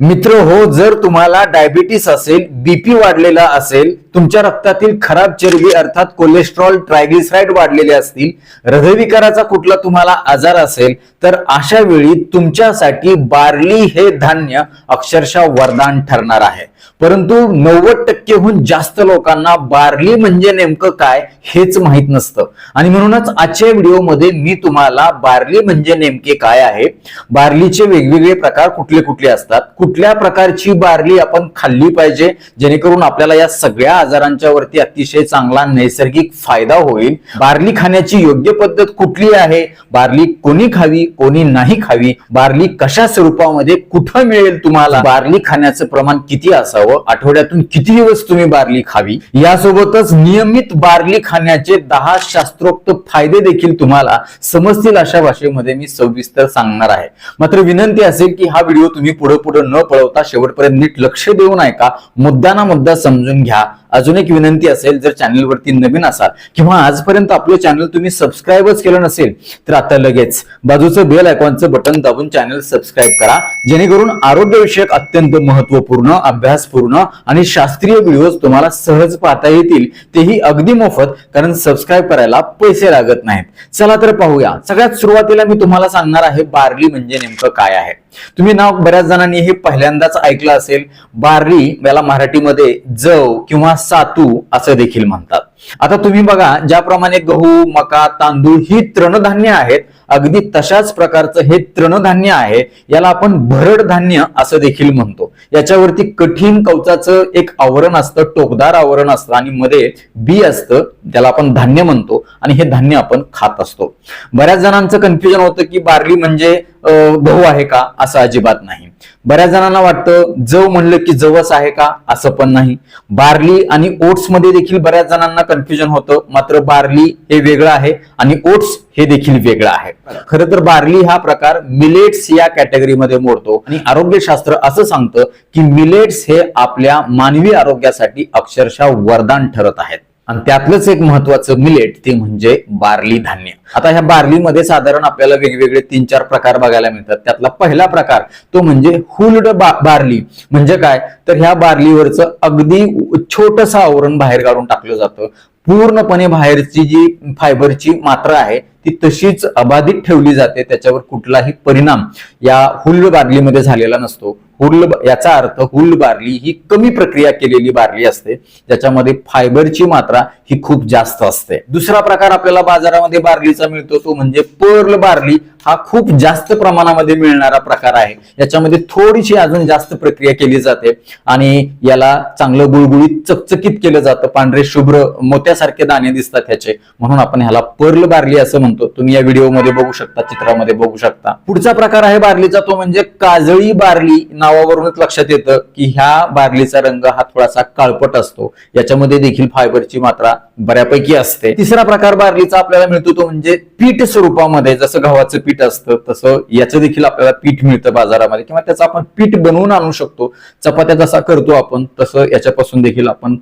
मित्र हो जर तुम्हाला डायबिटीस असेल बीपी वाढलेला असेल तुमच्या रक्तातील खराब चरबी अर्थात कोलेस्ट्रॉल ट्रायग्लिसराईड वाढलेले असतील हृदयविकाराचा कुठला तुम्हाला आजार असेल तर अशा वेळी तुमच्यासाठी बार्ली हे धान्य अक्षरशः वरदान ठरणार आहे. परंतु नव्वद टक्केहून जास्त लोकांना बार्ली म्हणजे नेमकं काय हेच माहीत नसतं. आणि म्हणूनच आजच्या व्हिडिओमध्ये मी तुम्हाला बार्ली म्हणजे नेमके काय आहे बार्लीचे वेगवेगळे प्रकार कुठले कुठले असतात कुठल्या प्रकारची बार्ली आपण खाल्ली पाहिजे जेणेकरून आपल्याला या सगळ्या आजारांच्या वरती अतिशय चांगला नैसर्गिक फायदा होईल. बार्ली खाण्याची योग्य पद्धत कुठली आहे बार्ली कोणी खावी कोणी नाही खावी बार्ली कशा स्वरूपामध्ये कुठं मिळेल तुम्हाला बार्ली खाण्याचं प्रमाण किती असावं आठवड्यातून किती दिवस तुम्ही बार्ली खावी. यासोबतच नियमित बार्ली खाण्याचे दहा शास्त्रोक्त फायदे देखील तुम्हाला समजतील अशा भाषेमध्ये मी सविस्तर सांगणार आहे. मात्र विनंती असेल की हा व्हिडिओ तुम्ही पुढे पुढे न पळवता शेवटपर्यंत नीट लक्ष देऊन ऐका. मुद्दा ना मुद्दा समजून घ्या. अजून एक विनंती असेल जर चॅनलवरती नवीन असाल किंवा आजपर्यंत आपलं चॅनल तुम्ही सबस्क्राईबच केलं नसेल तर आता लगेच बाजूचं बेल आयकॉनचं बटन दाबून चॅनल सबस्क्राईब करा. जेणेकरून आरोग्यविषयक अत्यंत महत्त्वपूर्ण अभ्यासपूर्ण आणि शास्त्रीय व्हिडिओज तुम्हाला सहज पाहता येतील तेही अगदी मोफत कारण सबस्क्राईब करायला पैसे लागत नाहीत. चला तर पाहूया. सगळ्यात सुरुवातीला मी तुम्हाला सांगणार आहे बार्ली म्हणजे नेमकं काय आहे. तुम्ही नाव बऱ्याच जणांनी हे पहिल्यांदाच ऐकलं असेल. बार्ली याला मराठीमध्ये जव किंवा सातू असं देखील म्हणतात. आता तुम्ही बघा ज्याप्रमाणे गहू मका तांदूळ ही तृणधान्य आहेत अगदी तशाच प्रकारचं हे तृणधान्य आहे याला आपण भरड धान्य असं देखील म्हणतो. याच्यावरती कठीण कवचाचं एक आवरण असतं टोकदार आवरण असतं आणि मध्ये बी असतं त्याला आपण धान्य म्हणतो आणि हे धान्य आपण खात असतो. बऱ्याच जणांचं कन्फ्युजन होतं की बार्ली म्हणजे गहू आहे का असं अजिबात नाही. बऱ्याच जणांना वाटतं जव म्हणलं की जवस आहे का असं पण नाही. बार्ली आणि ओट्समध्ये देखील बऱ्याच जणांना कन्फ्युजन होतं. मात्र बार्ली हे वेगळं आहे आणि ओट्स हे देखील वेगळं आहे. खरं तर बार्ली हा प्रकार मिलेट्स या कॅटेगरीमध्ये मोडतो. आणि आरोग्यशास्त्र असं सांगतं की मिलेट्स हे आपल्या मानवी आरोग्यासाठी अक्षरशः वरदान ठरत आहेत. आणि त्यातलंच एक महत्वाचं मिलेट ते म्हणजे बार्ली धान्य. आता ह्या बार्लीमध्ये साधारण आपल्याला वेगवेगळे तीन चार प्रकार बघायला मिळतात. त्यातला पहिला प्रकार तो म्हणजे हुल्ड बार्ली. म्हणजे काय? तर ह्या बार्लीवरचं अगदी छोटस आवरण बाहेर काढून टाकलं जातं. पूर्णपणे बाहेरची जी फायबरची मात्रा आहे ती तशीच अबाधित ठेवली जाते. त्याच्यावर कुठलाही परिणाम या हुल्ड बार्लीमध्ये झालेला नसतो. हुल याचा अर्थ हुल बार्ली ही कमी प्रक्रिया केलेली बार्ली असते. ज्याच्यामध्ये फायबरची मात्रा ही खूप जास्त असते. दुसरा प्रकार आपल्याला बाजारामध्ये बार्लीचा मिळतो तो म्हणजे पर्ल बार्ली. हा खूप जास्त प्रमाणामध्ये मिळणारा प्रकार आहे. याच्यामध्ये थोडीशी अजून जास्त प्रक्रिया केली जाते आणि याला चांगलं गुळगुळीत चकचकीत केलं जातं. पांढरे शुभ्र मोत्यासारखे दाणे दिसतात ह्याचे. म्हणून आपण ह्याला पर्ल बार्ली असं म्हणतो. तुम्ही या व्हिडिओमध्ये बघू शकता चित्रामध्ये बघू शकता. पुढचा प्रकार आहे बार्लीचा तो म्हणजे काजळी बार्ली. नावावरूनच लक्षात येतं की ह्या बार्लीचा रंग हा थोडासा काळपट असतो. याच्यामध्ये देखील फायबरची मात्रा बऱ्यापैकी असते. तिसरा प्रकार बार्लीचा आपल्याला मिळतो तो म्हणजे पीठ स्वरूपामध्ये जसं गव्हाचं पीठ असतं तसं याचं देखील आपल्याला पीठ मिळतं बाजारामध्ये. किंवा त्याचं आपण पीठ बनवून आणू शकतो. चपात्या जसा करतो आपण तसं याच्यापासून देखील आपण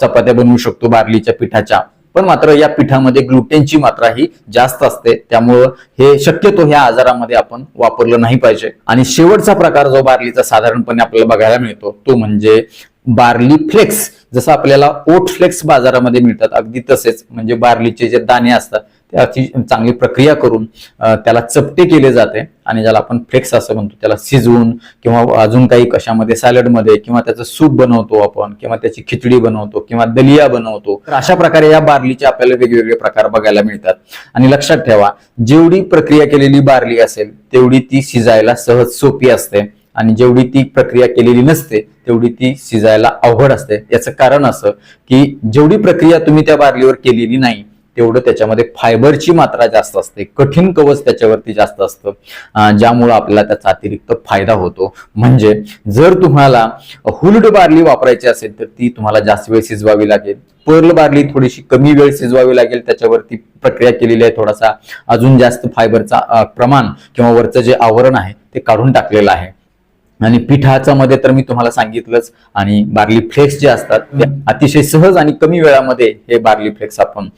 चपात्या बनवू शकतो बार्लीच्या पिठाच्या. पण मात्र या पिठामध्ये ग्लुटेनची मात्रा ही जास्त असते. त्यामुळं हे शक्यतो ह्या आजारामध्ये आपण वापरलं नाही पाहिजे. आणि शेवटचा प्रकार जो बार्लीचा साधारणपणे आपल्याला बघायला मिळतो तो म्हणजे बार्ली फ्लेक्स जसं आपल्याला ओट फ्लेक्स बाजारामध्ये मिळतात अगदी तसेच. म्हणजे बार्लीचे जे दाणे असतात त्याची चांगली प्रक्रिया करून त्याला चपटे केले जाते आणि ज्याला आपण फ्लेक्स असं म्हणतो त्याला शिजवून किंवा अजून काही कशामध्ये सॅलडमध्ये किंवा त्याचं सूप बनवतो आपण किंवा त्याची खिचडी बनवतो किंवा दलिया बनवतो. तर अशा प्रकारे या बार्लीचे आपल्याला वेगवेगळे प्रकार बघायला मिळतात. आणि लक्षात ठेवा जेवढी प्रक्रिया केलेली बार्ली असेल तेवढी ती शिजायला सहज सोपी असते. आणि जेवढी ती प्रक्रिया केलेली नसते तेवढी ती शिजायला अवघड असते. याचं कारण असं की जेवढी प्रक्रिया तुम्ही त्या बार्लीवर केलेली नाही तेवढं त्याच्यामध्ये फायबरची मात्रा जास्त असते कठीण कवच त्याच्यावरती जास्त असतं ज्यामुळं आपल्याला त्याचा अतिरिक्त फायदा होतो. म्हणजे जर तुम्हाला हुल्ड बार्ली वापरायची असेल तर ती तुम्हाला जास्त वेळ शिजवावी लागेल. पर्ल बार्ली थोडीशी कमी वेळ शिजवावी लागेल त्याच्यावरती प्रक्रिया केलेली आहे थोडासा अजून जास्त फायबरचा प्रमाण किंवा वरचं जे आवरण आहे ते काढून टाकलेलं आहे. आणि पिठाच्या मध्ये तर मी तुम्हाला सांगितलंच. आणि बार्ली फ्लेक्स जे असतात ते अतिशय सहज आणि कमी वेळामध्ये हे बार्ली फ्लेक्स आपण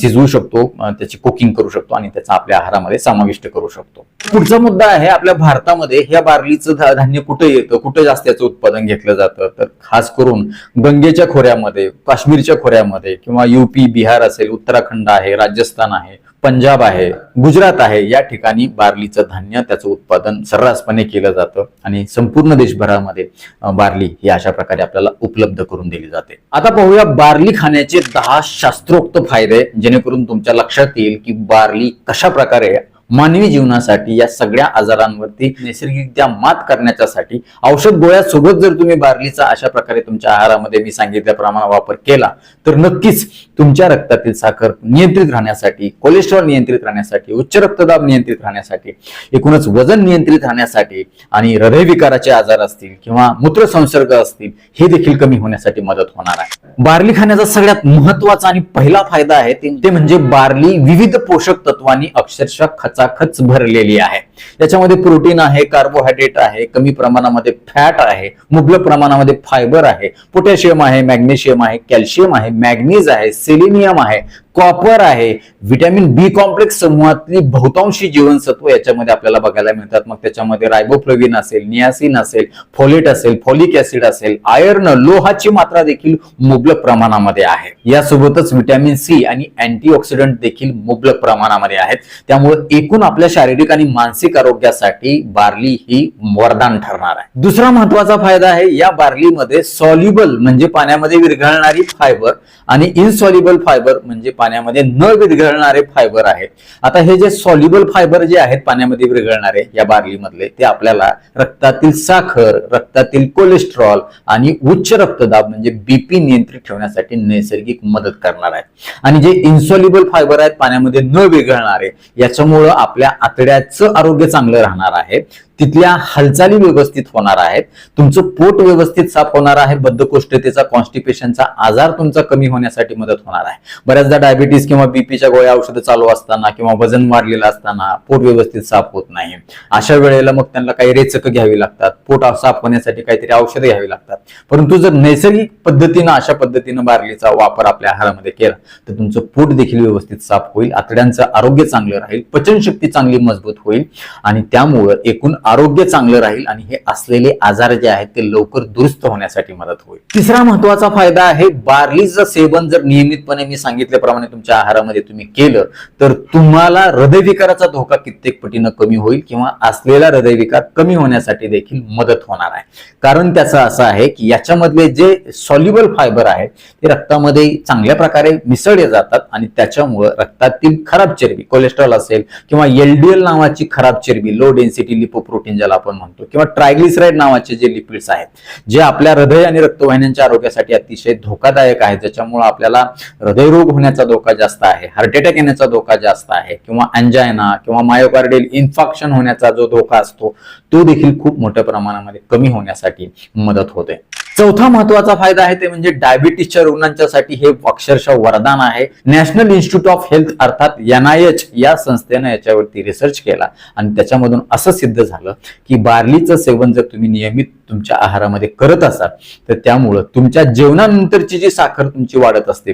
शिजवू शकतो त्याची कुकिंग करू शकतो आणि त्याचा आपल्या आहारामध्ये समाविष्ट करू शकतो. पुढचा मुद्दा आहे आपल्या भारतामध्ये ह्या बार्लीचं धान्य कुठे येतं कुठे जास्त याचं उत्पादन घेतलं जातं? तर खास करून गंगेच्या खोऱ्यामध्ये काश्मीरच्या खोऱ्यामध्ये किंवा युपी बिहार असेल उत्तराखंड आहे राजस्थान आहे पंजाब आहे गुजरात आहे या ठिकाणी बार्लीचं धान्य त्याचं उत्पादन सर्रासपणे केलं जातं आणि संपूर्ण देशभरामध्ये बार्ली ही अशा प्रकारे आपल्याला उपलब्ध करून दिली जाते. आता पाहूया बार्ली खाण्याचे दहा शास्त्रोक्त फायदे जेणेकरून तुमच्या लक्षात येईल की बार्ली कशा प्रकारे मानवी जीवनासाठी या सगळ्या आजारांवरती नैसर्गिकरित्या मात करण्याच्यासाठी औषध गोळ्यासोबत जर तुम्ही बार्लीचा अशा प्रकारे तुमच्या आहारामध्ये मी सांगितल्याप्रमाणे वापर केला तर नक्कीच तुमच्या रक्तातील साखर नियंत्रित राहण्यासाठी कोलेस्ट्रॉल नियंत्रित राहण्यासाठी उच्च रक्तदाब नियंत्रित राहण्यासाठी एकूणच वजन नियंत्रित राहण्यासाठी आणि हृदयविकाराचे आजार असतील किंवा मूत्रसंसर्ग असतील हे देखील कमी होण्यासाठी मदत होणार आहे. बार्ली खाण्याचा सगळ्यात महत्त्वाचा आणि पहिला फायदा आहे ते म्हणजे बार्ली विविध पोषक तत्वांनी अक्षरशः खचा खच भरलेली आहे. याच्यामध्ये प्रोटीन आहे कार्बोहायड्रेट आहे कमी प्रमाणामध्ये फॅट आहे मुबलक प्रमाणामध्ये फायबर आहे पोटॅशियम आहे मॅग्नेशियम आहे कॅल्शियम आहे मॅग्नीज आहे सिलिनियम आहे. कॉपर आहे. व्हिटॅमिन बी कॉम्प्लेक्स समूहातली बहुतांशी जीवनसत्व याच्यामध्ये आपल्याला बघायला मिळतात. मग त्याच्यामध्ये रायबोफ्लोविन असेल नियासिन असेल फोलेट असेल फॉलिक ऍसिड असेल आयर्न लोहाची मात्रा देखील मुबलक प्रमाणामध्ये आहे. यासोबतच व्हिटॅमिन सी आणि अँटीऑक्सिडंट देखील मुबलक प्रमाणामध्ये आहेत. त्यामुळे एकूण आपल्या शारीरिक आणि मानसिक आरोग्यासाठी बार्ली ही वरदान ठरणार आहे. दुसरा महत्त्वाचा फायदा आहे या बार्लीमध्ये सॉल्युबल म्हणजे पाण्यामध्ये विरघळणारी फायबर आणि इनसॉल्युबल फायबर म्हणजे पाण्यामध्ये न विरघळणारे फायबर आहेत आता हे जे सॉल्युबल फायबर जे आहेत पाण्यामध्ये विरघळणारे या बार्लीमधले ते आपल्याला रक्तातील साखर रक्तातील कोलेस्ट्रॉल आणि उच्च रक्तदाब म्हणजे बीपी नियंत्रित ठेवण्यासाठी नैसर्गिक मदत करणार आहे. आणि जे इन्सॉल्युबल फायबर आहेत पाण्यामध्ये न विरघळणारे याच्यामुळं आपल्या आतड्याचं आरोग्य चांगलं राहणार आहे. तिथल्या हालचाली व्यवस्थित होणार आहेत. तुमचं पोट व्यवस्थित साफ होणार आहे. बद्धकोष्ठतेचा कॉन्स्टिपेशनचा आजार तुमचा कमी होण्यासाठी मदत होणार आहे. बऱ्याचदा डायबिटीस किंवा बीपीच्या गोळ्या औषधं चालू असताना किंवा वजन वाढलेलं असताना पोट व्यवस्थित साफ होत नाही. अशा वेळेला मग त्यांना काही रेचक घ्यावी लागतात. पोट साफ होण्यासाठी काहीतरी औषधं घ्यावी लागतात. परंतु जर नैसर्गिक पद्धतीनं अशा पद्धतीनं बार्लीचा वापर आपल्या आहारामध्ये केला तर तुमचं पोट देखील व्यवस्थित साफ होईल. आतड्यांचं आरोग्य चांगलं राहील. पचनशक्ती चांगली मजबूत होईल. आणि त्यामुळं एकूण आरोग्य चांगलं राहील आणि हे असलेले आजार जे आहेत ते लवकर दुरुस्त होण्यासाठी मदत होईल. तिसरा महत्त्वाचा फायदा आहे बार्लीचं सेवन जर नियमितपणे मी सांगितल्याप्रमाणे तुमच्या आहारामध्ये तुम्ही केलं तर तुम्हाला हृदयविकाराचा धोका कित्येक पटीनं कमी होईल किंवा असलेला हृदयविकार कमी होण्यासाठी देखील मदत होणार आहे. कारण त्याचं असं आहे की याच्यामधले जे सॉल्युबल फायबर आहेत ते रक्तामध्ये चांगल्या प्रकारे मिसळले जातात आणि त्याच्यामुळं रक्तातील खराब चरबी कोलेस्ट्रॉल असेल किंवा एलडीएल नावाची खराब चरबी लो डेन्सिटी प्रोटीन ज्याला आपण म्हणतो किंवा ट्रायग्लिसराईड नावाचे जे लिपिड्स आहेत जे आपल्या हृदय आणि रक्तवाहिन्यांच्या आरोग्यासाठी अतिशय धोकादायक आहे ज्याच्यामुळे आपल्याला हृदयरोग होण्याचा धोका जास्त आहे हार्ट अटॅक येण्याचा धोका जास्त आहे किंवा अँजायना किंवा मायोकार्डियल इन्फॉक्शन होण्याचा जो धोका असतो तो देखील खूप मोठ्या प्रमाणामध्ये कमी होण्यासाठी मदत होते. चौथा महत्त्वाचा फायदा आहे ते म्हणजे डायबिटीसच्या रुग्णांच्यासाठी हे अक्षरशः वरदान आहे. नॅशनल इन्स्टिट्यूट ऑफ हेल्थ अर्थात एनआयएच या संस्थेनं याच्यावरती रिसर्च केला आणि त्याच्यामधून असं सिद्ध झालं की बार्लीचं सेवन जर तुम्ही नियमित तुमच्या आहारामध्ये करत असाल तर त्यामुळं तुमच्या जेवणानंतरची जी साखर तुमची वाढत असते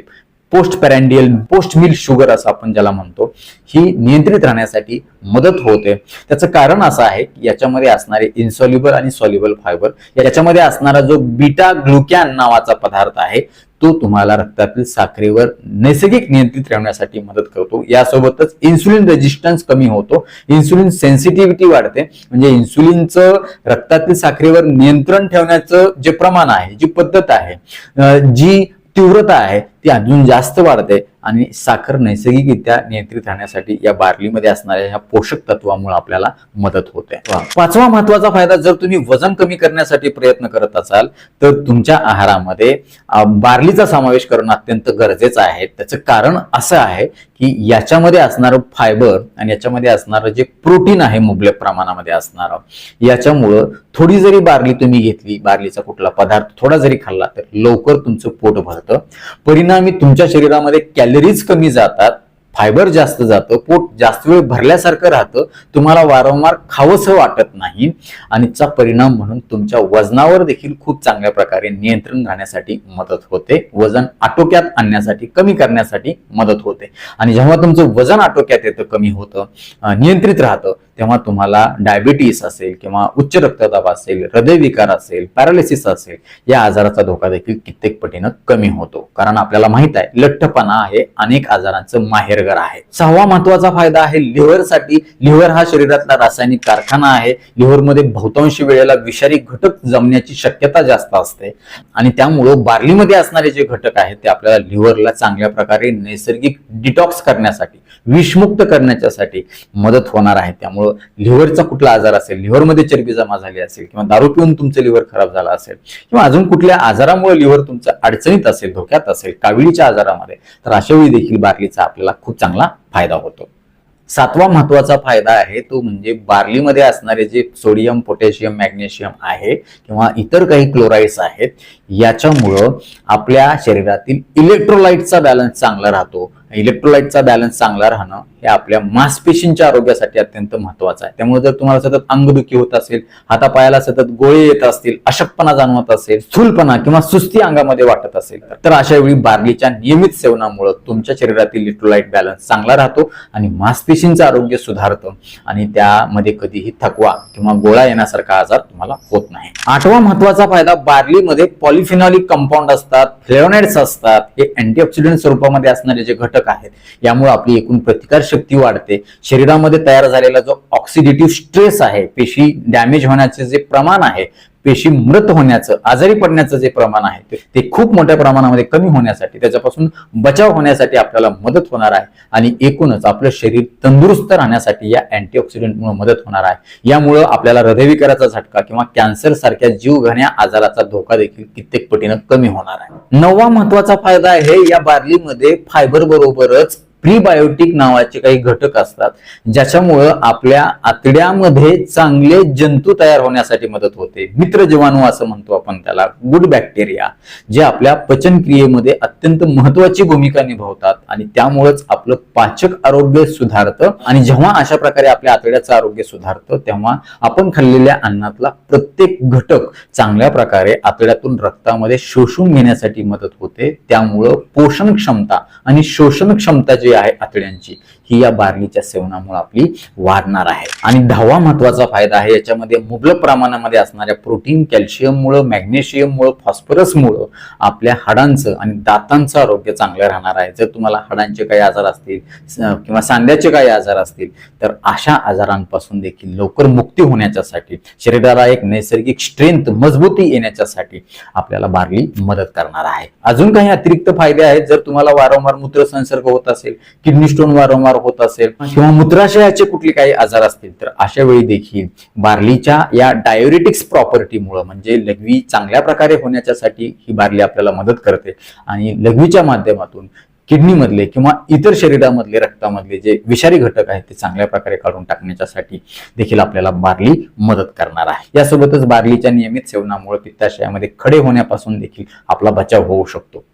postprandial post meal sugar असं आपण ज्याला म्हणतो ही नियंत्रित राहण्यासाठी मदत होते. त्याचं कारण असं आहे की याच्यामध्ये असणारे इन्सॉल्युबल आणि सॉल्युबल फायबर याच्यामध्ये असणारा जो बीटा ग्लुकॅन नावाचा पदार्थ आहे तो तुम्हाला रक्तातील साखरेवर नैसर्गिक नियंत्रित ठेवण्यासाठी मदत करतो. यासोबतच इन्सुलिन रेजिस्टन्स कमी होतो. इन्सुलिन सेन्सिटिव्हिटी वाढते. म्हणजे इन्सुलिनचं रक्तातील साखरेवर नियंत्रण ठेवण्याचं जे प्रमाण आहे जी पद्धत आहे जी तीव्रता आहे ती अजून जास्त वाढते आणि साखर नैसर्गिकरित्या नियंत्रित राहण्यासाठी या बार्लीमध्ये असणाऱ्या ह्या पोषक तत्वामुळे आपल्याला मदत होते. पाचवा महत्त्वाचा फायदा जर तुम्ही वजन कमी करण्यासाठी प्रयत्न करत असाल तर तुमच्या आहारामध्ये बार्लीचा समावेश करणं अत्यंत गरजेचं आहे. त्याचं कारण असं आहे की याच्यामध्ये असणारं फायबर आणि याच्यामध्ये असणारं जे प्रोटीन आहे मुबलक प्रमाणामध्ये असणारं याच्यामुळं थोडी जरी बार्ली तुम्ही घेतली बार्लीचा कुठला पदार्थ थोडा जरी खाल्ला तर लवकर तुमचं पोट भरतं. परिणामी तुमच्या शरीरामध्ये कॅलरीज कमी जातात फायबर जास्त जातं पोट जास्त वेळ भरल्यासारखं राहतं तुम्हाला वारंवार खावंसं वाटत नाही. आणि चा परिणाम म्हणून तुमच्या वजनावर देखील खूप चांगल्या प्रकारे नियंत्रण राहण्यासाठी मदत होते. वजन आटोक्यात आणण्यासाठी कमी करण्यासाठी मदत होते. आणि जेव्हा तुमचं वजन आटोक्यात येतं कमी होतं नियंत्रित राहतं तेव्हा तुम्हाला डायबिटीस असेल किंवा उच्च रक्तदाब असेल हृदयविकार असेल पॅरालिसिस असेल या आजाराचा धोका देखील कित्येक पटीनं कमी होतो. कारण आपल्याला माहीत आहे लठ्ठपणा हे अनेक आजारांचं माहेर हिरवेगार आहे. सहावा महत्त्वाचा फायदा आहे लिव्हरसाठी. लिव्हर हा शरीरातला रासायनिक कारखाना आहे. लिव्हरमध्ये बहुतांश वेळेला विषारी घटक जमण्याची शक्यता जास्त असते. आणि त्यामुळं बार्लीमध्ये असणारे जे घटक आहेत ते आपल्याला लिव्हरला चांगल्या प्रकारे नैसर्गिक डिटॉक्स करण्यासाठी विषमुक्त करण्याच्यासाठी मदत होणार आहे. त्यामुळं लिव्हरचा कुठला आजार असेल लिव्हरमध्ये चरबी जमा झाली असेल किंवा दारू पिऊन तुमचं लिव्हर खराब झालं असेल किंवा अजून कुठल्या आजारामुळे लिव्हर तुमचं अडचणीत असेल धोक्यात असेल काविळीच्या आजारामध्ये तर अशा वेळी देखील बार्लीचा आपल्याला खूप चांगला फायदा होतो. सातवा महत्त्वाचा फायदा आहे तो म्हणजे बार्लीमध्ये असणारे जे सोडियम पोटॅशियम मॅग्नेशियम आहे किंवा इतर काही क्लोराईड्स आहेत याच्यामुळं आपल्या शरीरातील इलेक्ट्रोलाइटचा बॅलन्स चांगला राहतो. इलेक्ट्रोलाइटचा बॅलन्स चांगला राहणं हे आपल्या मांसपेशींच्या आरोग्यासाठी अत्यंत महत्वाचं आहे. त्यामुळे जर तुम्हाला सतत अंगदुखी होत असेल हातापायाला सतत गोळे येत असतील अशक्तपणा जाणवत असेल स्थूलपणा किंवा सुस्ती अंगामध्ये वाटत असेल तर अशा वेळी बार्लीच्या नियमित सेवनामुळे तुमच्या शरीरातील इलेक्ट्रोलाइट बॅलन्स चांगला राहतो आणि मांसपेशींचं आरोग्य सुधारतं आणि त्यामध्ये कधीही थकवा किंवा गोळा येण्यासारखा आजार तुम्हाला होत नाही. आठवा महत्त्वाचा फायदा बार्लीमध्ये पॉलिफिनॉलिक कंपाऊंड असतात फ्लेवनाइड्स असतात. हे अँटीऑक्सिडंट स्वरूपामध्ये असणारे जे घटक आहेत यामुळे आपली एकूण प्रतिकार शक्ती वाढते. शरीरामध्ये तयार झालेला जो ऑक्सिडेटिव्ह स्ट्रेस आहे पेशी डॅमेज होण्याचे जे प्रमाण आहे पेशी मृत होण्याचं आजारी पडण्याचं जे प्रमाण आहे ते- खूप मोठ्या प्रमाणामध्ये कमी होण्यासाठी त्याच्यापासून बचाव होण्यासाठी आपल्याला मदत होणार आहे. आणि एकूणच आपलं शरीर तंदुरुस्त राहण्यासाठी या अँटीऑक्सिडंटमुळे मदत होणार आहे. यामुळं आपल्याला हृदयविकाराचा झटका किंवा कॅन्सर सारख्या जीवघेण्या आजाराचा धोका देखील कित्येक पटीनं कमी होणार आहे. नववा महत्त्वाचा फायदा आहे या बार्लीमध्ये फायबर बरोबरच प्रीबायोटिक नावाचे काही घटक असतात ज्याच्यामुळं आपल्या आतड्यामध्ये चांगले जंतू तयार होण्यासाठी मदत होते. मित्र जीवाणू असं म्हणतो आपण त्याला गुड बॅक्टेरिया जे आपल्या पचनक्रियेमध्ये अत्यंत महत्वाची भूमिका निभावतात आणि त्यामुळेच आपलं पाचक आरोग्य सुधारतं आणि जेव्हा अशा प्रकारे आपल्या आतड्याचं आरोग्य सुधारतं तेव्हा आपण खाल्लेल्या अन्नातला प्रत्येक घटक चांगल्या प्रकारे आतड्यातून रक्तामध्ये शोषून घेण्यासाठी मदत होते. त्यामुळं पोषण क्षमता आणि शोषण क्षमता जे आहे आतड्यांची. ही या बार्लीच्या सेवनामुळे आपली वाढणार आहे. आणि दहावा महत्त्वाचा फायदा आहे याच्यामध्ये मुबलक प्रमाणामध्ये असणाऱ्या प्रोटीन कॅल्शियममुळं मॅग्नेशियममुळं फॉस्फरसमुळं आपल्या हाडांचं आणि दातांचं आरोग्य चांगलं राहणार आहे. जर तुम्हाला हाडांचे काही आजार असतील किंवा सांध्याचे काही आजार असतील तर अशा आजारांपासून देखील लवकर मुक्ती होण्याच्यासाठी शरीराला एक नैसर्गिक स्ट्रेंथ मजबूती येण्याच्यासाठी आपल्याला बार्ली मदत करणार आहे. अजून काही अतिरिक्त फायदे आहेत जर तुम्हाला वारंवार मूत्रसंसर्ग होत असेल किडनी स्टोन वारंवार होत असेल किंवा मूत्राशयाचे कुठले काही आजार असतील तर अशा वेळी देखील बार्लीच्या या डायोरेटिक्स प्रॉपर्टीमुळे म्हणजे लघवी चांगल्या प्रकारे होण्याच्यासाठी ही बार्ली आपल्याला मदत करते. आणि लघवीच्या माध्यमातून किडनीमधले किंवा इतर शरीरामधले रक्तामधले जे विषारी घटक आहेत ते चांगल्या प्रकारे काढून टाकण्याच्यासाठी देखील आपल्याला बार्ली मदत करणार आहे. यासोबतच बार्लीच्या नियमित सेवनामुळे पित्ताशयामध्ये खडे होण्यापासून देखील आपला बचाव होऊ शकतो.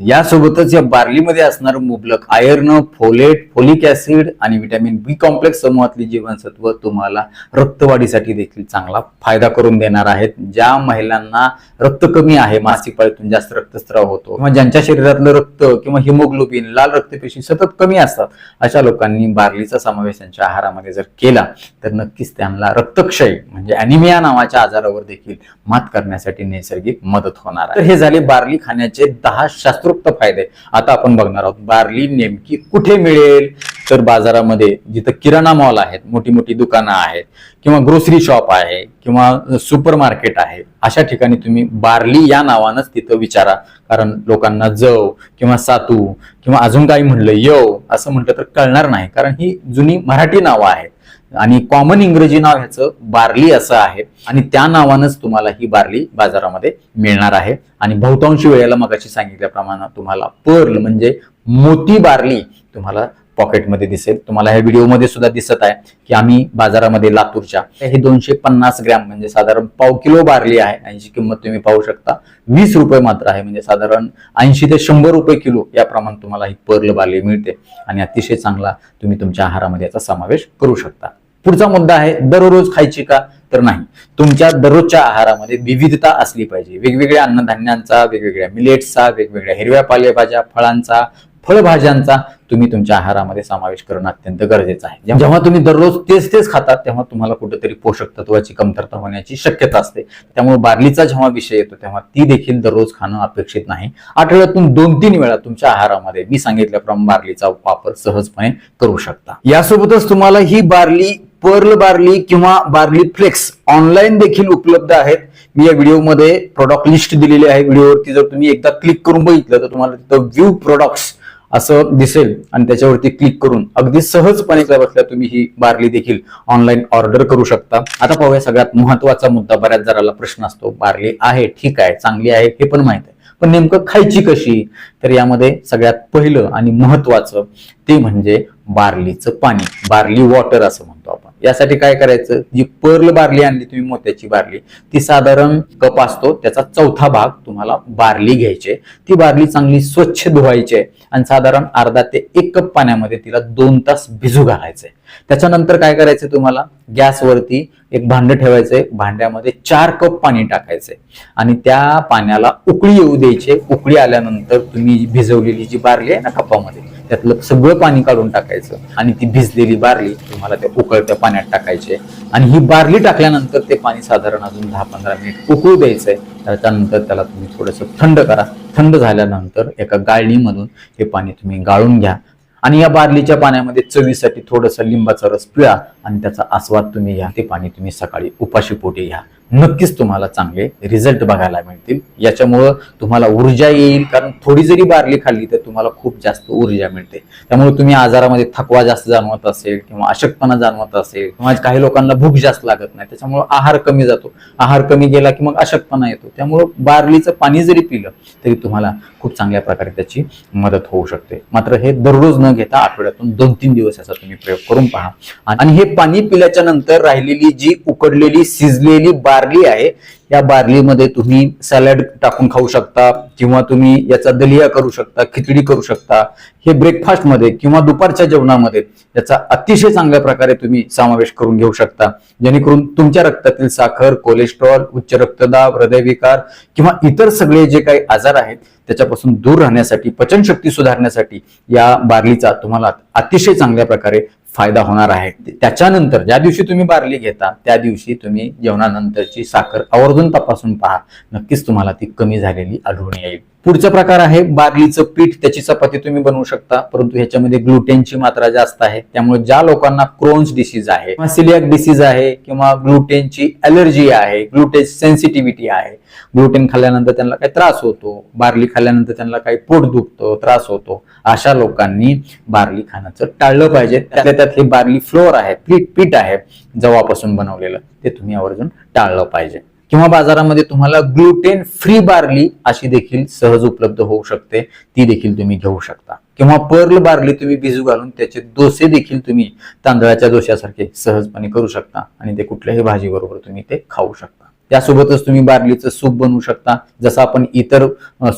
यासोबतच या बार्लीमध्ये असणारं मुबलक आयर्न फोलेट फोलिक ऍसिड आणि विटॅमिन बी कॉम्प्लेक्स समूहातली जीवनसत्व तुम्हाला रक्तवाढीसाठी देखील चांगला फायदा करून देणार आहेत. ज्या महिलांना रक्त कमी आहे मासिक पाळीतून जास्त रक्तस्राव होतो किंवा ज्यांच्या शरीरातलं रक्त किंवा हिमोग्लोबिन लाल रक्तपेशी सतत कमी असतात अशा लोकांनी बार्लीचा समावेश त्यांच्या आहारामध्ये जर केला तर नक्कीच त्यांना रक्तक्षय म्हणजे अॅनिमिया नावाच्या आजारावर देखील मात करण्यासाठी नैसर्गिक मदत होणार आहे. तर हे झाले बार्ली खाण्याचे दहा शास्त्रोक्त फायदे. आता आपण बघणार आहोत बार्ली नेमकी कुठे मिळेल? तर बाजारामध्ये जिथं किराणा मॉल आहेत मोठी मोठी दुकानं आहेत किंवा ग्रोसरी शॉप आहे किंवा सुपर मार्केट आहे अशा ठिकाणी तुम्ही बार्ली या नावानंच तिथं विचारा. कारण लोकांना जव किंवा सातू किंवा अजून काही म्हणलं यव असं म्हटलं तर कळणार नाही. कारण ही जुनी मराठी नावं आहेत. आणि कॉमन इंग्रजी नाव ह्याचं बार्ली असं आहे. आणि त्या नावानंच तुम्हाला ही बार्ली बाजारामध्ये मिळणार आहे. आणि बहुतांशी वेळेला मगाशी सांगितल्याप्रमाणे तुम्हाला पर्ल म्हणजे मोती बार्ली तुम्हाला पॉकेटमध्ये दिसेल. तुम्हाला ह्या व्हिडिओमध्ये सुद्धा दिसत आहे की आम्ही बाजारामध्ये लातूरच्या हे दोनशे पन्नास ग्रॅम म्हणजे साधारण पाव किलो बारली आहे. यांची किंमत तुम्ही पाहू शकता. वीस रुपये मात्र आहे. म्हणजे साधारण ऐंशी ते शंभर रुपये किलो या प्रमाणात तुम्हाला ही पर्ल बारली मिळते. आणि अतिशय चांगला तुम्ही तुमच्या आहारामध्ये याचा समावेश करू शकता. पुढचा मुद्दा आहे दररोज खायची का? तर नाही. तुमच्या दररोजच्या आहारामध्ये विविधता असली पाहिजे. वेगवेगळ्या अन्नधान्यांचा वेगवेगळ्या मिलेट्सचा वेगवेगळ्या हिरव्या पालेभाज्या फळांचा फळभाज्यांचा तुम्ही तुमच्या आहारामध्ये समावेश करणं अत्यंत गरजेचं आहे. जेव्हा तुम्ही दररोज तेच तेच खातात तेव्हा तुम्हाला कुठेतरी पोषक तत्वाची कमतरता होण्याची शक्यता असते. त्यामुळे बार्लीचा जेव्हा विषय येतो तेव्हा ती देखील दररोज खाणं अपेक्षित नाही. आठवड्यातून दोन तीन वेळा तुमच्या आहारामध्ये मी सांगितल्याप्रमाणे बार्लीचा वापर सहजपणे करू शकता. यासोबतच तुम्हाला ही बार्ली पर्ल बार्ली किंवा बार्ली फ्लेक्स ऑनलाईन देखील उपलब्ध आहेत. मी या व्हिडिओमध्ये प्रॉडक्ट लिस्ट दिलेली आहे. व्हिडिओवरती जर तुम्ही एकदा क्लिक करून बघितलं तर तुम्हाला तिथं व्ह्यू प्रोडक्ट्स असं दिसेल. आणि त्याच्यावरती क्लिक करून अगदी सहजपणे बसल्या तुम्ही ही बार्ली देखील ऑनलाईन ऑर्डर करू शकता. आता पाहूया सगळ्यात महत्त्वाचा मुद्दा. बऱ्याच जणाला प्रश्न असतो बार्ली आहे ठीक आहे चांगली आहे हे पण माहीत आहे. पण नेमकं खायची कशी? तर यामध्ये सगळ्यात पहिलं आणि महत्वाचं ते म्हणजे बार्लीचं पाणी बार्ली वॉटर असं शकतो आपण. यासाठी काय करायचं? जी पर्ल बार्ली आणली तुम्ही मोत्याची बार्ली ती साधारण कप असतो त्याचा चौथा भाग तुम्हाला बार्ली घ्यायचे ती बार्ली चांगली स्वच्छ धुवायची आहे आणि साधारण अर्धा ते एक कप पाण्यामध्ये तिला दोन तास भिजू घालायचंय त्याच्यानंतर काय करायचं तुम्हाला? गॅसवरती एक भांड ठेवायचंय भांड्यामध्ये चार कप पाणी टाकायचंय आणि त्या पाण्याला उकळी येऊ द्यायचे उकळी आल्यानंतर तुम्ही भिजवलेली जी बारली आहे ना कपामध्ये त्यातलं सगळं पाणी काढून टाकायचं आणि ती भिजलेली बारली तुम्हाला त्या उकळत्या पाण्यात टाकायचे. आणि ही बारली टाकल्यानंतर ते पाणी साधारण अजून दहा पंधरा मिनिट उकळू द्यायचंय. त्याच्यानंतर त्याला तुम्ही थोडंसं थंड करा. थंड झाल्यानंतर एका गाळणीमधून हे पाणी तुम्ही गाळून घ्या. आणि या बारलीच्या पाण्यामध्ये चवीसाठी थोडंसं लिंबाचा रस पिळा आणि त्याचा आस्वाद तुम्ही घ्या. ते पाणी तुम्ही सकाळी उपाशी पोटी घ्या. नक्कीच तुम्हाला चांगले रिझल्ट बघायला मिळतील. याच्यामुळं तुम्हाला ऊर्जा येईल. कारण थोडी जरी बारली खाल्ली तर तुम्हाला खूप जास्त ऊर्जा मिळते. त्यामुळे तुम्ही आजारामध्ये थकवा जास्त जाणवत असेल किंवा अशक्तपणा जाणवत असेल किंवा काही लोकांना भूक जास्त लागत नाही त्याच्यामुळे आहार कमी जातो. आहार कमी गेला की मग अशक्तपणा येतो. त्यामुळं बारलीचं पाणी जरी पिलं तरी तुम्हाला खूप चांगल्या प्रकारे त्याची मदत होऊ शकते. मात्र हे दररोज न घेता आठवड्यातून दोन तीन दिवस याचा तुम्ही प्रयोग करून पहा. आणि हे पाणी पिल्याच्या नंतर राहिलेली जी उकडलेली शिजलेली बार्ली आहे या बार्लीमध्ये तुम्ही सॅलड टाकून खाऊ शकता किंवा तुम्ही याचा दलिया करू शकता खिचडी करू शकता. हे ब्रेकफास्टमध्ये किंवा दुपारच्या जेवणामध्ये याचा अतिशय चांगल्या प्रकारे तुम्ही समावेश करून घेऊ शकता. जेणेकरून तुमच्या रक्तातील साखर कोलेस्ट्रॉल उच्च रक्तदाब हृदयविकार किंवा इतर सगळे जे काही आजार आहेत त्याच्यापासून दूर राहण्यासाठी पचनशक्ती सुधारण्यासाठी या बार्लीचा तुम्हाला अतिशय चांगल्या प्रकारे फायदा होणार आहे. त्याच्यानंतर ज्या दिवशी तुम्ही बार्ली घेता त्या दिवशी तुम्ही जेवणानंतरची साखर आवर्जून तपासून पहा. नक्कीच तुम्हाला ती कमी झालेली आढळून येईल. पुढचा प्रकार आहे बार्लीचं पीठ त्याची चपाती तुम्ही बनवू शकता परंतु ह्याच्यामध्ये ग्लुटेनची मात्रा जास्त आहे. त्यामुळे ज्या लोकांना क्रोन्स डिसीज आहे किंवा सिलियाक डिसीज आहे किंवा ग्लुटेनची अलर्जी आहे ग्लुटेन सेन्सिटिव्हिटी आहे ग्लुटेन खाल्ल्यानंतर त्यांना काही त्रास होतो बार्ली खाल्ल्यानंतर त्यांना काही पोट दुखतं त्रास होतो. अशा लोकांनी बार्ली खाण्याचं टाळलं पाहिजे. त्यातल्या त्यात हे बार्ली फ्लोअर आहे पीठ पीठ आहे जवापासून बनवलेलं. ते तुम्ही आवर्जून टाळलं पाहिजे. किंवा बाजारामध्ये तुम्हाला ग्लुटेन फ्री बार्ली अशी देखील सहज उपलब्ध होऊ शकते. ती देखील तुम्ही घेऊ शकता. किंवा पर्ल बार्ली तुम्ही भिजू घालून त्याचे डोसे देखील तुम्ही तांदळाच्या डोश्यासारखे सहजपणे करू शकता. आणि ते कुठल्याही भाजीबरोबर तुम्ही ते खाऊ शकता. त्यासोबतच तुम्ही बार्लीचं सूप बनवू शकता. जसं आपण इतर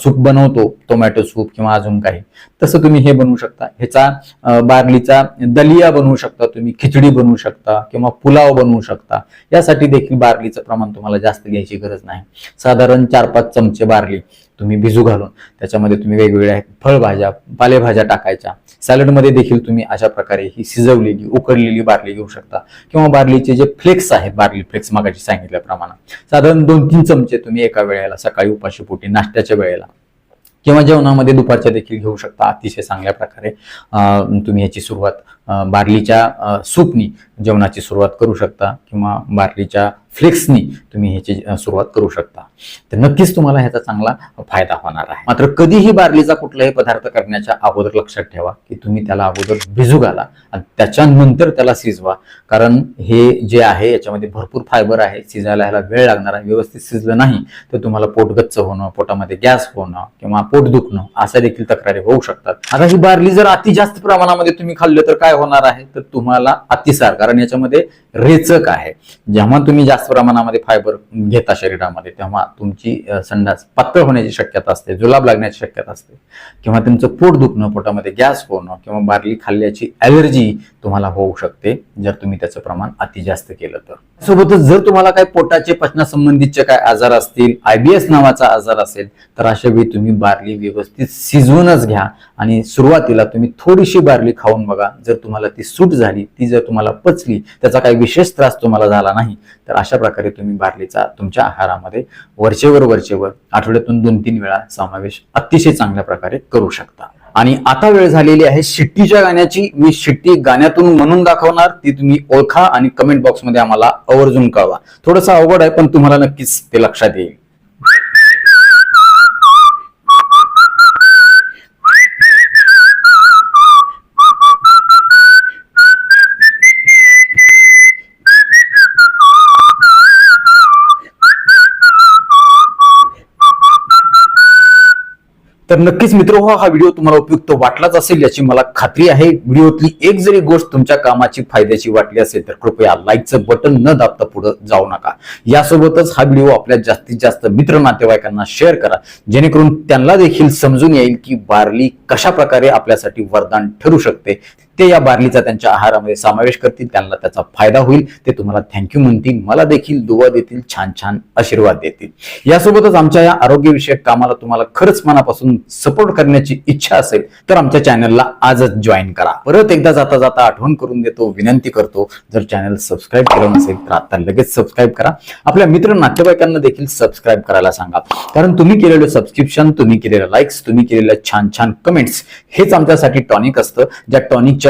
सूप बनवतो टोमॅटो सूप किंवा अजून काही तसं तुम्ही हे बनवू शकता. ह्याचा बार्लीचा दलिया बनवू शकता तुम्ही खिचडी बनवू शकता किंवा पुलाव बनवू शकता. यासाठी देखील बार्लीचं प्रमाण तुम्हाला जास्त घ्यायची गरज नाही. साधारण चार पाच चमचे बार्ली. तुम्ही भिजू घालून त्याच्यामध्ये तुम्ही वेगवेगळ्या फळभाज्या पालेभाज्या टाकायच्या. सॅलडमध्ये देखील तुम्ही अशा प्रकारे ही शिजवलेली उकडलेली बार्ली घेऊ शकता. किंवा बार्लीचे जे फ्लेक्स आहेत बार्ली फ्लेक्स मागाची सांगितल्याप्रमाणे. साधारण दोन तीन चमचे तुम्ही एका वेळेला सकाळी उपाशीपोटी नाश्त्याच्या वेळेला किंवा जेवणामध्ये दुपारच्या देखील घेऊ शकता. अतिशय चांगल्या प्रकारे तुम्ही याची सुरुवात बार्लीच्या सूपनी जेवणाची सुरुवात करू शकता किंवा बार्लीच्या फ्लेक्सनी तुम्ही ह्याची सुरुवात करू शकता. तर नक्कीच तुम्हाला ह्याचा चांगला फायदा होणार आहे. मात्र कधीही बार्लीचा कुठलाही पदार्थ करण्याच्या अगोदर लक्षात ठेवा की तुम्ही त्याला अगोदर भिजू घाला आणि त्याच्यानंतर त्याला शिजवा. कारण हे जे आहे याच्यामध्ये भरपूर फायबर आहे. शिजायला ह्याला वेळ लागणार आहे. व्यवस्थित शिजलं नाही तर तुम्हाला पोट गच्च होणं पोटामध्ये गॅस होणं किंवा पोट दुखणं अशा देखील तक्रारी होऊ शकतात. आता ही बार्ली जर अति जास्त प्रमाणामध्ये तुम्ही खाल्लं तर काय होणार आहे तर तुम्हाला अतिसार कारण याच्यामध्ये रेचक आहे. जेव्हा तुम्ही जास्त प्रमाणामध्ये फायबर घेता शरीरामध्ये तेव्हा तुमची संडास पातळ होण्याची शक्यता असते जुलाब लागण्याची शक्यता असते. किंवा तुमचं पोट दुखणं पोटामध्ये गॅस होणं किंवा बार्ली खाल्ल्याची ॲलर्जी तुम्हाला होऊ शकते जर तुम्ही त्याचं प्रमाण अति जास्त केलं तर. सोबतच जर तुम्हाला काही पोटाचे पचनासंबंधीचे काय आजार असतील आयबीएस नावाचा आजार असेल तर अशा वेळी तुम्ही बार्ली व्यवस्थित शिजवूनच घ्या. आणि सुरुवातीला तुम्ही थोडीशी बार्ली खाऊन बघा जर तुम्हाला ती सूट झाली ती जर तुम्हाला पचली त्याचा काही विशेष त्रास तुम्हाला झाला नाही तर अशा प्रकारे तुम्ही बार्लीचा तुमच्या आहारामध्ये वरचेवर वरचेवर आठवड्यातून दोन तीन वेळा समावेश अतिशय चांगल्या प्रकारे करू शकता. आणि आता वेळ झालेली आहे शिट्टीच्या गाण्याची. मी शिट्टी गाण्यातून म्हणून दाखवणार ती तुम्ही ओळखा आणि कमेंट बॉक्समध्ये आम्हाला आवर्जून कळवा. थोडंसं अवघड आहे पण तुम्हाला नक्कीच ते लक्षात येईल. तर नक्कीच मित्र हो हा व्हिडिओ तुम्हाला उपयुक्त वाटलाच असेल याची मला खात्री आहे. व्हिडिओतली एक जरी गोष्ट तुमच्या कामाची फायद्याची वाटली असेल तर कृपया लाईकचं बटन न दाबता पुढे जाऊ नका. यासोबतच हा व्हिडिओ आपल्या जास्तीत जास्त मित्र नातेवाईकांना शेअर करा. जेणेकरून त्यांना देखील समजून येईल की बार्ली कशा प्रकारे आपल्यासाठी वरदान ठरू शकते. ते या बार्लीचा त्यांच्या आहारामध्ये समावेश करतील त्यांना त्याचा फायदा होईल. ते तुम्हाला थँक्यू म्हणतील मला देखील दुवा देतील छान छान आशीर्वाद देतील. यासोबतच आमच्या या आरोग्यविषयक कामाला तुम्हाला खरंच मनापासून सपोर्ट करण्याची इच्छा असेल तर आमच्या चॅनलला आजच जॉईन करा. परत एकदा जाता जाता आठवण करून देतो विनंती करतो. जर चॅनल सबस्क्राईब केलं नसेल तर आता लगेच सबस्क्राईब करा. आपल्या मित्र नातेवाईकांना देखील सबस्क्राईब करायला सांगा. कारण तुम्ही केलेलं सबस्क्रिप्शन तुम्ही केलेलं लाईक्स तुम्ही केलेलं छान छान कमेंट्स हेच आमच्यासाठी टॉनिक असतं. ज्या टॉनिकच्या